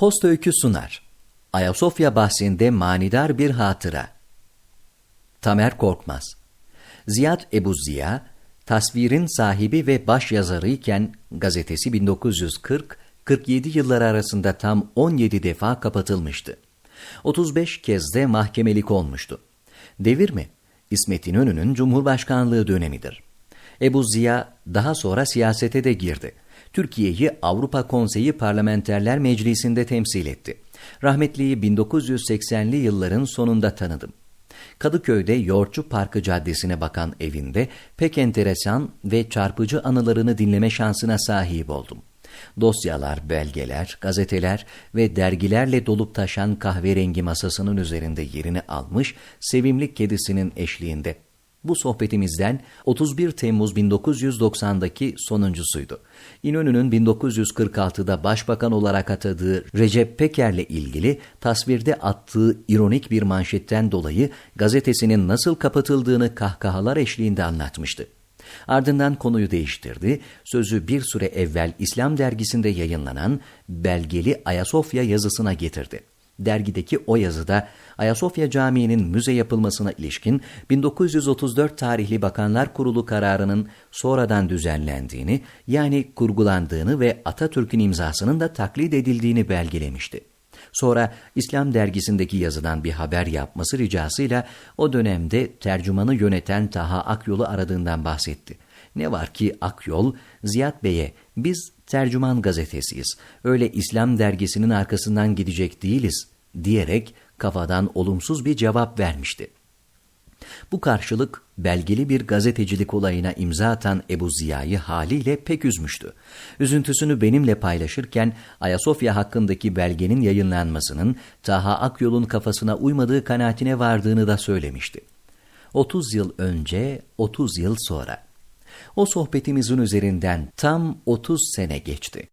Post öykü sunar. Ayasofya bahsinde manidar bir hatıra. Tamer Korkmaz. Ziyad Ebu Ziya, tasvirin sahibi ve baş yazarı iken gazetesi 1940-47 yılları arasında tam 17 defa kapatılmıştı. 35 kez de mahkemelik olmuştu. Devir mi? İsmet İnönü'nün Cumhurbaşkanlığı dönemidir. Ebu Ziya daha sonra siyasete de girdi. Türkiye'yi Avrupa Konseyi Parlamenterler Meclisi'nde temsil etti. Rahmetliyi 1980'li yılların sonunda tanıdım. Kadıköy'de Yoğurtçu Parkı Caddesi'ne bakan evinde pek enteresan ve çarpıcı anılarını dinleme şansına sahip oldum. Dosyalar, belgeler, gazeteler ve dergilerle dolup taşan kahverengi masasının üzerinde yerini almış sevimli kedisinin eşliğinde. Bu sohbetimizden 31 Temmuz 1990'daki sonuncusuydu. İnönü'nün 1946'da başbakan olarak atadığı Recep Peker'le ilgili tasvirde attığı ironik bir manşetten dolayı gazetesinin nasıl kapatıldığını kahkahalar eşliğinde anlatmıştı. Ardından konuyu değiştirdi, sözü bir süre evvel İslam dergisinde yayınlanan belgeli Ayasofya yazısına getirdi. Dergideki o yazıda Ayasofya Camii'nin müze yapılmasına ilişkin 1934 tarihli Bakanlar Kurulu kararının sonradan düzenlendiğini, yani kurgulandığını ve Atatürk'ün imzasının da taklit edildiğini belgelemişti. Sonra İslam dergisindeki yazıdan bir haber yapması ricasıyla o dönemde tercümanı yöneten Taha Akyol'u aradığından bahsetti. Ne var ki Akyol, Ziyad Bey'e biz tercüman gazetesiyiz, öyle İslam dergisinin arkasından gidecek değiliz diyerek kafadan olumsuz bir cevap vermişti. Bu karşılık belgeli bir gazetecilik olayına imza atan Ebu Ziya'yı haliyle pek üzmüştü. Üzüntüsünü benimle paylaşırken Ayasofya hakkındaki belgenin yayınlanmasının Taha Akyol'un kafasına uymadığı kanaatine vardığını da söylemişti. 30 yıl önce, 30 yıl sonra. O sohbetimizin üzerinden tam 30 sene geçti.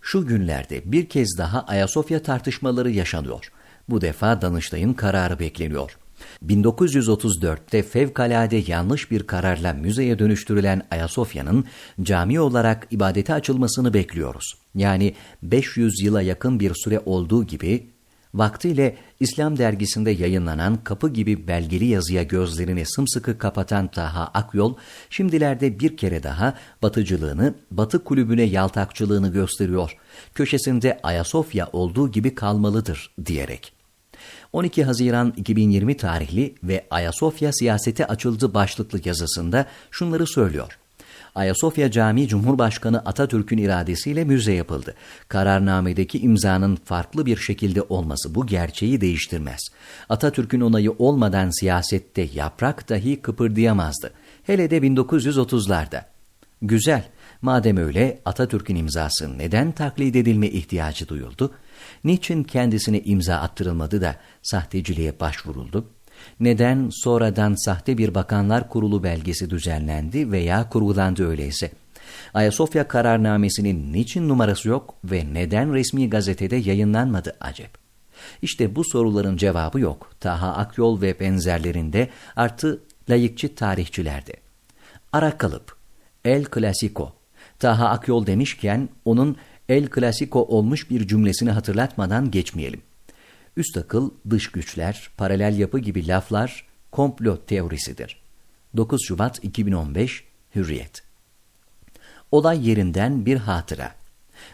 Şu günlerde bir kez daha Ayasofya tartışmaları yaşanıyor. Bu defa Danıştay'ın kararı bekleniyor. 1934'te fevkalade yanlış bir kararla müzeye dönüştürülen Ayasofya'nın cami olarak ibadete açılmasını bekliyoruz. Yani 500 yıla yakın bir süre olduğu gibi vaktiyle İslam dergisinde yayınlanan kapı gibi belgeli yazıya gözlerini sımsıkı kapatan Taha Akyol, şimdilerde bir kere daha batıcılığını, batı kulübüne yaltakçılığını gösteriyor. Köşesinde Ayasofya olduğu gibi kalmalıdır diyerek. 12 Haziran 2020 tarihli ve Ayasofya siyasete açıldı başlıklı yazısında şunları söylüyor. Ayasofya Camii Cumhurbaşkanı Atatürk'ün iradesiyle müze yapıldı. Kararnamedeki imzanın farklı bir şekilde olması bu gerçeği değiştirmez. Atatürk'ün onayı olmadan siyasette yaprak dahi kıpırdayamazdı. Hele de 1930'larda. Güzel, madem öyle Atatürk'ün imzası neden taklit edilme ihtiyacı duyuldu? Niçin kendisine imza attırılmadı da sahteciliğe başvuruldu? Neden sonradan sahte bir bakanlar kurulu belgesi düzenlendi veya kurgulandı öyleyse? Ayasofya kararnamesinin niçin numarası yok ve neden resmi gazetede yayınlanmadı acep? İşte bu soruların cevabı yok. Taha Akyol ve benzerlerinde artı layıkçı tarihçilerde. Ara kalıp, El Clasico. Taha Akyol demişken onun El Clasico olmuş bir cümlesini hatırlatmadan geçmeyelim. Üst akıl, dış güçler, paralel yapı gibi laflar komplo teorisidir. 9 Şubat 2015 Hürriyet Olay yerinden bir hatıra.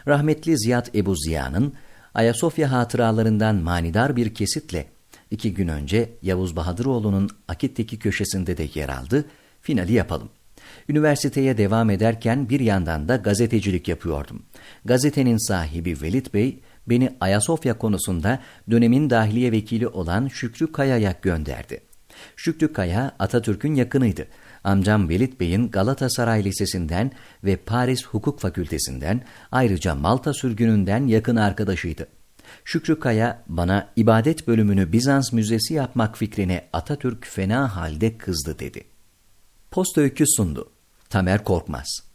Rahmetli Ziyad Ebu Ziya'nın Ayasofya hatıralarından manidar bir kesitle iki gün önce Yavuz Bahadıroğlu'nun Akit'teki köşesinde de yer aldı, finali yapalım. Üniversiteye devam ederken bir yandan da gazetecilik yapıyordum. Gazetenin sahibi Velit Bey, beni Ayasofya konusunda dönemin dahiliye vekili olan Şükrü Kaya'ya gönderdi. Şükrü Kaya Atatürk'ün yakınıydı. Amcam Velit Bey'in Galatasaray Lisesi'nden ve Paris Hukuk Fakültesinden ayrıca Malta sürgününden yakın arkadaşıydı. Şükrü Kaya bana ibadet bölümünü Bizans Müzesi yapmak fikrine Atatürk fena halde kızdı dedi. Post öykü sundu. Tamer Korkmaz